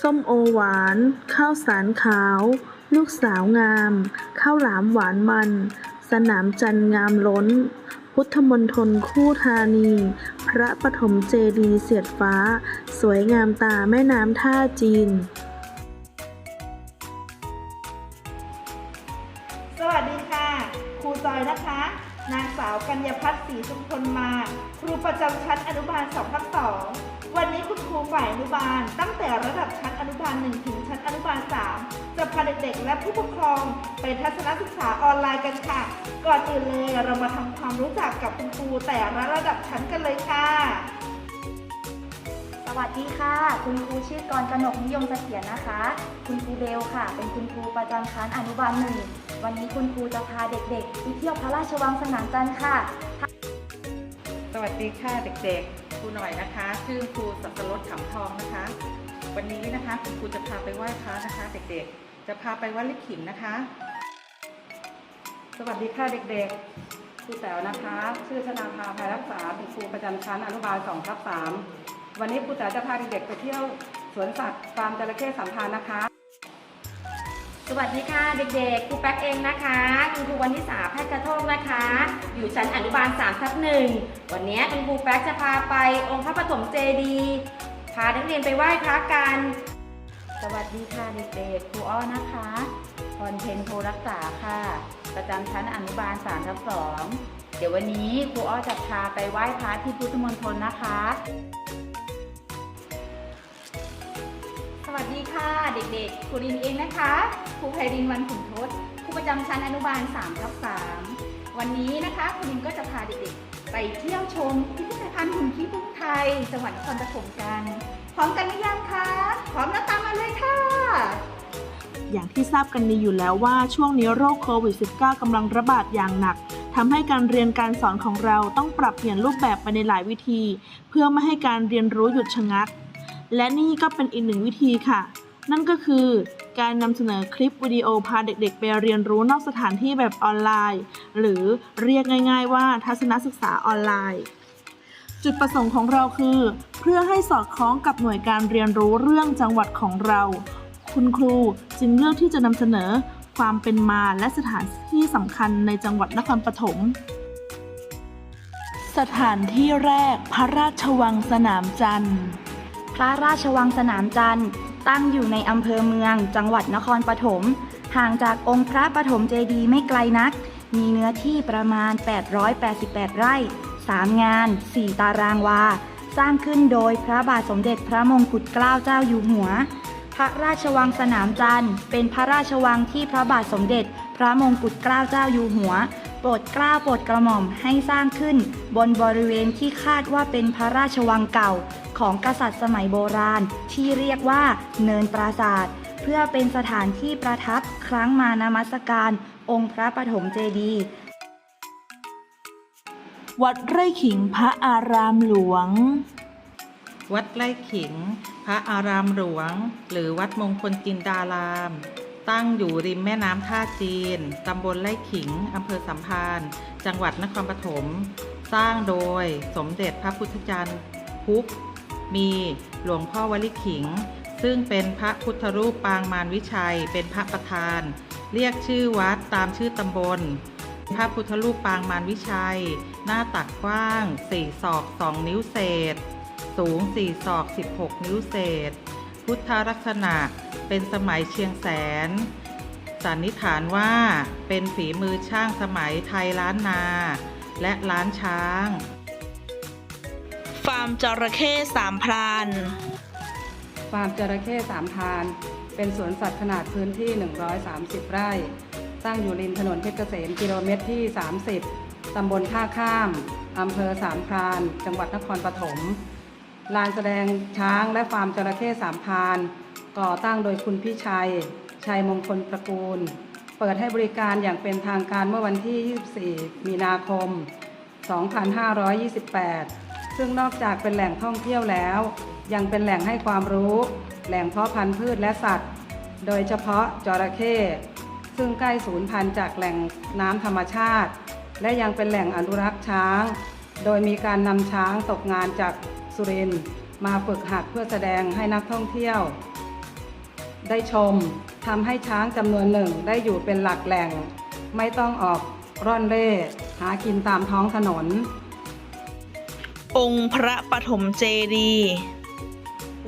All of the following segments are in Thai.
ส้มโอหวาน ข้าวสารขาว ลูกสาวงาม ข้าวหลามหวานมัน สนามจันทร์งามล้น พุทธมณฑลคู่ธานี พระปฐมเจดีเสียดฟ้า สวยงามตาแม่น้ำท่าจีน สวัสดีค่ะ ครูจอยนะคะ นางสาวกัญญาพัฒน์ศรีชุมพลมา ครูประจำชั้นอนุบาล2ทับ2 วันนี้คุณครูฝ่ายอนุบาล ตั้งแต่ระดับชั้นอนุบาล 1 ถึงชั้นอนุบาล 3 จะพาเด็กๆและผู้ปกครองไปทัศนศึกษาออนไลน์กันค่ะ ก่อนอื่นเลยเรามาทำความรู้จักกับคุณครูแต่ละระดับชั้นกันเลยค่ะ สวัสดีค่ะ คุณครูชื่อกรกนกนิยมเสถียรนะคะ คุณครูเบลค่ะ เป็นคุณครูประจำชั้นอนุบาลหนึ่งวันนี้คุณครูจะพาเด็กๆไปเที่ยวพระราชวังสนามจันทร์ค่ะ สวัสดีค่ะเด็กๆ ครูหน่อยนะคะ ชื่อครูสัตรสขำทองนะคะ วันนี้นะคะคุณครูจะพาไปไหว้พระนะคะ เด็กๆ จะพาไปวัดลิขิมนะคะ สวัสดีค่ะเด็กๆครูแต๋วนะคะ ชื่อชนาภาภายรักษาเป็นครูประจำชั้นอนุบาล2ทับ3วันนี้ครูแต๋วจะพาเด็กๆไปเที่ยวสวนสัตว์ฟาร์มจระเข้สัมพันธ์นะคะ สวัสดีค่ะเด็กๆ ครูแป๊กเองนะคะคุณครูวันนิสาแพทย์กระโทกนะคะ อยู่ชั้นอนุบาล3ทับหนึ่งวันนี้คุณครูแป๊กจะพาไปองค์พระปฐมเจดีย์พานักเรียนไปไหว้พระกัน สวัสดีค่ะเด็กๆ ครูอ้อนะคะพรเพนโพรักษาค่ะ ประจำชั้นอนุบาล3ทับ2เดี๋ยววันนี้ครูอ้อจะพาไปไหว้พระที่พุทธมณฑลนะคะ ค่ะ เด็กๆครูรินเองนะคะครูไพรินวันขุนทศครูประจำชั้นอนุบาล3ทับ3วันนี้นะคะครูรินก็จะพาเด็กๆ ไปเที่ยวชมพิพิธภัณฑ์หุ่นขี้ผึ้งไทยจังหวัดนครปฐมกัน พร้อมกันหรือยังคะพร้อมแล้วตามมาเลยค่ะอย่างที่ทราบกันดีอยู่แล้วว่าช่วงนี้โรคโควิด -19 กำลังระบาดอย่างหนักทำให้การเรียนการสอนของเราต้องปรับเปลี่ยนรูปแบบไปในหลายวิธี เพื่อไม่ให้การเรียนรู้หยุดชะงัก และนี่ก็เป็นอีกหนึ่งวิธีค่ะ นั่นก็คือการนำเสนอคลิปวิดีโอพาเด็กๆ ไปเรียนรู้นอกสถานที่แบบออนไลน์ หรือเรียกง่าย ๆ ว่าทัศนศึกษาออนไลน์ จุดประสงค์ของเราคือ เพื่อให้สอดคล้องกับหน่วยการเรียนรู้เรื่องจังหวัดของเรา คุณครูจึงเลือกที่จะนำเสนอความเป็นมาและสถานที่สำคัญในจังหวัดนครปฐมสถานที่แรกพระราชวังสนามจันทร์ พระราชวังสนามจันทร์ ตั้งอยู่ในอำเภอเมือง จังหวัดนครปฐม ห่างจากองค์พระปฐมเจดีย์ไม่ไกลนัก มีเนื้อที่ประมาณ 888 ไร่ 3 งาน 4 ตารางวา สร้างขึ้นโดยพระบาทสมเด็จพระมงกุฎเกล้าเจ้าอยู่หัว พระราชวังสนามจันทร์ เป็นพระราชวังที่พระบาทสมเด็จ พระมงกุฎเกล้าเจ้าอยู่หัวโปรดกล้าโปรดกระหม่อมให้สร้างขึ้น บนบริเวณที่คาดว่าเป็นพระราชวังเก่า ของกษัตริย์สมัยโบราณ ที่เรียกว่าเนินปราศาสตร์เพื่อเป็นสถานที่ประทับครั้งมานมัสการ องค์พระปฐมเจดีย์วัดไร่ขิงพระอารามหลวง วัดไร่ขิง พระอารามหลวง หรือวัดมงคลจินดาราม ตั้งอยู่ริมแม่น้ำท่าจีน ตำบลไร่ขิง อำเภอสัมพันธ์ จังหวัดนครปฐม สร้างโดยสมเด็จพระพุทธจารย์พุก มีหลวงพ่อวลิขิง ซึ่งเป็นพระพุทธรูปปางมารวิชัย เป็นพระประธาน เรียกชื่อวัดตามชื่อตำบล พระพุทธรูปปางมารวิชัย หน้าตักกว้าง 4 ศอก 2 นิ้วเศษ สูง 4 ศอก 16 นิ้วเศษ พุทธลักษณะเป็นสมัยเชียงแสน สันนิษฐานว่าเป็นฝีมือช่างสมัยไทยล้านนา และล้านช้าง ฟาร์มจระเข้สามพรานฟาร์มจระเข้สามพราน เป็นสวนสัตว์ขนาดพื้นที่ 130 ไร่ ตั้งอยู่ริมถนนเพชรเกษมกิโลเมตรที่ 30 ตำบลท่าข้ามอำเภอสามพราน จังหวัดนครปฐมลานแสดงช้างและฟาร์มจระเข้สามพราน ก่อตั้งโดยคุณพี่ชัย ชัยมงคลตระกูล เปิดให้บริการอย่างเป็นทางการเมื่อวันที่ 24 มีนาคม 2528 ซึ่งนอกจากเป็นแหล่งท่องเที่ยวแล้ว ยังเป็นแหล่งให้ความรู้ แหล่งเพาะพันธุ์พืชและสัตว์ โดยเฉพาะจระเข้ซึ่งใกล้สูญพันธุ์จากแหล่งน้ำธรรมชาติ และยังเป็นแหล่งอนุรักษ์ช้าง โดยมีการนำช้างตกงานจากสุรินทร์มาฝึกหัดเพื่อแสดงให้นักท่องเที่ยว ได้ชมทำให้ช้างจำนวนหนึ่งได้อยู่เป็นหลักแหล่ง ไม่ต้องออกร่อนเร่หากินตามท้องถนน องค์พระปฐมเจดีย์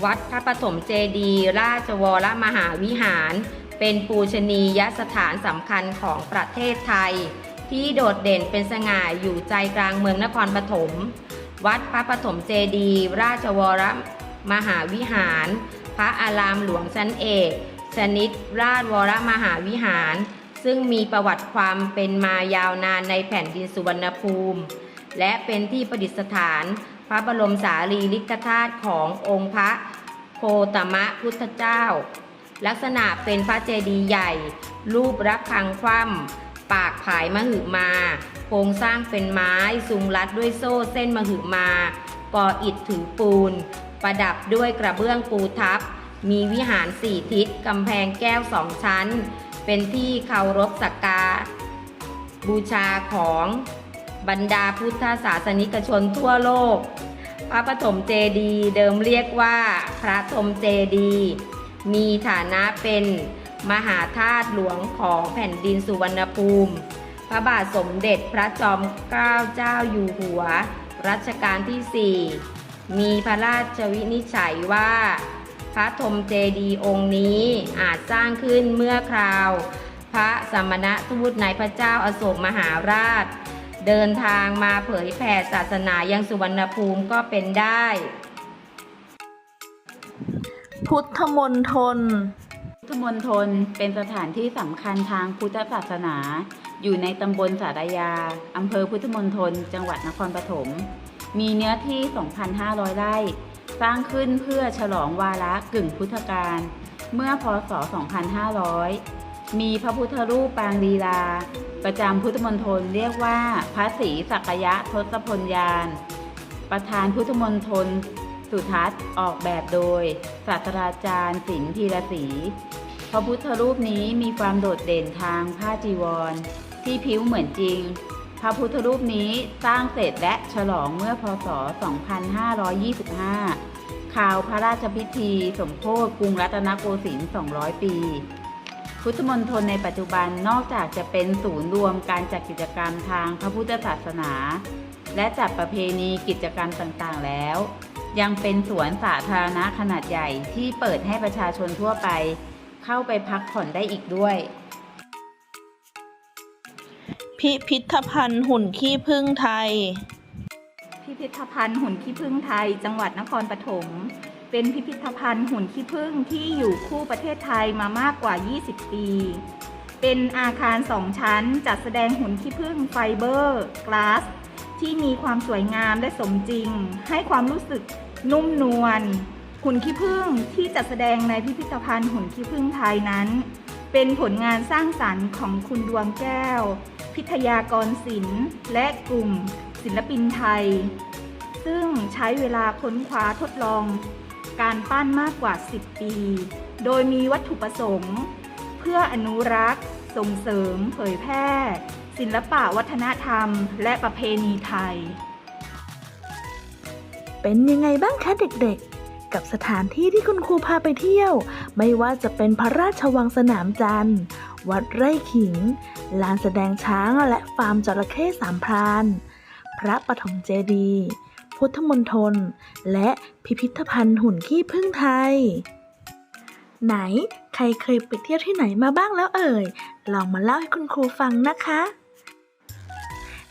วัดพระปฐมเจดีย์ราชวรมหาวิหาร เป็นปูชนียสถานสำคัญของประเทศไทย ที่โดดเด่นเป็นสง่าอยู่ใจกลางเมืองนครปฐมวัดพระปฐมเจดีย์ราชวรมหาวิหาร พระอารามหลวงชั้นเอกชนิดราชวรมหาวิหาร ซึ่งมีประวัติความเป็นมายาวนานในแผ่นดินสุวรรณภูมิ และเป็นที่ประดิษฐาน พระบรมสารีริกธาตุขององค์พระโคตมะพุทธเจ้า ลักษณะเป็นพระเจดีย์ใหญ่ รูประฆังคว่ำปากผายมหึมา โครงสร้างเป็นไม้สุงรัดด้วยโซ่เส้นมหึมา ก่ออิฐถือปูน ประดับด้วยกระเบื้องปูทับ มีวิหารสี่ทิศกำแพงแก้วสองชั้น เป็นที่เคารพสักการบูชาของ บรรดาพุทธศาสนิกชนทั่วโลก พระปฐมเจดีเดิมเรียกว่าพระธมเจดี มีฐานะเป็นมหาธาตุหลวงของแผ่นดินสุวรรณภูมิ พระบาทสมเด็จพระจอมเกล้าเจ้าอยู่หัว รัชกาลที่ 4 มีพระราชวินิจฉัยว่า พระธมเจดีองค์นี้อาจสร้างขึ้นเมื่อคราว พระสมณทูตในพระเจ้าอาโศกมหาราช เดินทางมาเผยแผ่ศาสนายังสุวรรณภูมิก็เป็นได้ พุทธมณฑลพุทธมณฑลเป็นสถานที่สำคัญทางพุทธศาสนา อยู่ในตำบลสารยาอำเภอพุทธมณฑลจังหวัดนครปฐม มีเนื้อที่ 2,500 ไร่ สร้างขึ้นเพื่อฉลองวาระกึ่งพุทธกาลเมื่อพศ 2500 มีพระพุทธรูปปางลีลา ประจำพุทธมณฑลเรียกว่าพระศรีสักยะทศพลยาน ประธานพุทธมณฑลสุทัศน์ออกแบบโดย ศาสตราจารย์ศิลป์ธีรศรีพระพุทธรูปนี้มีความโดดเด่นทางผ้าจีวร ที่ผิวเหมือนจริง พระพุทธรูปนี้สร้างเสร็จและฉลองเมื่อพศ 2525 ข่าวพระราชพิธีสมโภชกรุงรัตนโกสินทร์ 200 ปี พุทธมณฑลในปัจจุบันนอกจากจะเป็นศูนย์รวมการจัดกิจกรรมทางพระพุทธศาสนา และจัดประเพณีกิจกรรมต่างๆแล้ว ยังเป็นสวนสาธารณะขนาดใหญ่ที่เปิดให้ประชาชนทั่วไป เข้าไปพักผ่อนได้อีกด้วย พิพิธภัณฑ์หุ่นขี้ผึ้งไทย พิพิธภัณฑ์หุ่นขี้ผึ้งไทย จังหวัดนครปฐม เป็นพิพิธภัณฑ์หุ่นขี้ผึ้งที่อยู่คู่ประเทศไทยมามากกว่า 20 ปี เป็นอาคารสองชั้นจัดแสดงหุ่นขี้ผึ้งไฟเบอร์กลาสที่มีความสวยงามและสมจริง ให้ความรู้สึกนุ่มนวลหุ่นขี้ผึ้งที่จัดแสดงในพิพิธภัณฑ์หุ่นขี้ผึ้งไทยนั้น เป็นผลงานสร้างสรรค์ของคุณดวงแก้ว พิทยากรศิลป์และกลุ่ม ศิลปินไทย ซึ่งใช้เวลาค้นคว้าทดลอง การปั้นมากกว่า 10 ปี โดยมีวัตถุประสงค์ เพื่ออนุรักษ์ ส่งเสริม เผยแพร่ ศิลปะวัฒนธรรม และประเพณีไทย เป็นยังไงบ้างคะเด็กๆ กับสถานที่ที่คุณครูพาไปเที่ยว ไม่ว่าจะเป็นพระราชวังสนามจันทร์ วัดไร่ขิง ลานแสดงช้างและฟาร์มจระเข้สามพราน พระปฐมเจดีย์ พุทธมณฑลและพิพิธภัณฑ์หุ่นขี้ผึ้งไทย ไหนใครเคยไปเที่ยวที่ไหนมาบ้างแล้วเอ่ย ลองมาเล่าให้คุณครูฟังนะคะ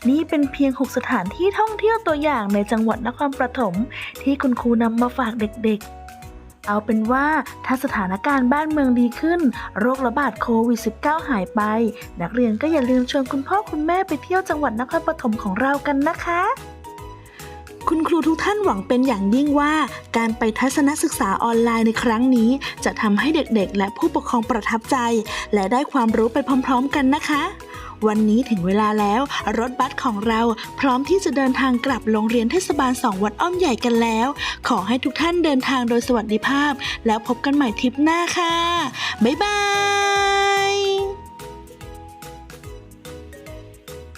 นี่เป็นเพียง 6 สถานที่ท่องเที่ยวตัวอย่างในจังหวัดนครปฐมที่คุณครูนำมาฝากเด็กๆเอาเป็นว่าถ้าสถานการณ์บ้านเมืองดีขึ้น โรคระบาดโควิด -19 หายไป นักเรียนก็อย่าลืมชวนคุณพ่อคุณแม่ไปเที่ยวจังหวัดนครปฐมของเรากันนะคะ คุณครูทุกท่านหวังเป็นอย่างยิ่งว่า การไปทัศนศึกษาออนไลน์ในครั้งนี้ จะทำให้เด็กๆ และผู้ปกครองประทับใจ และได้ความรู้ไปพร้อม ๆ กันนะคะ วันนี้ถึงเวลาแล้ว รถบัสของเราพร้อมที่จะเดินทางกลับโรงเรียนเทศบาล2วัดอ้อมใหญ่กันแล้ว ขอให้ทุกท่านเดินทางโดยสวัสดิภาพ แล้วพบกันใหม่ทริปหน้าค่ะ บ๊ายบาย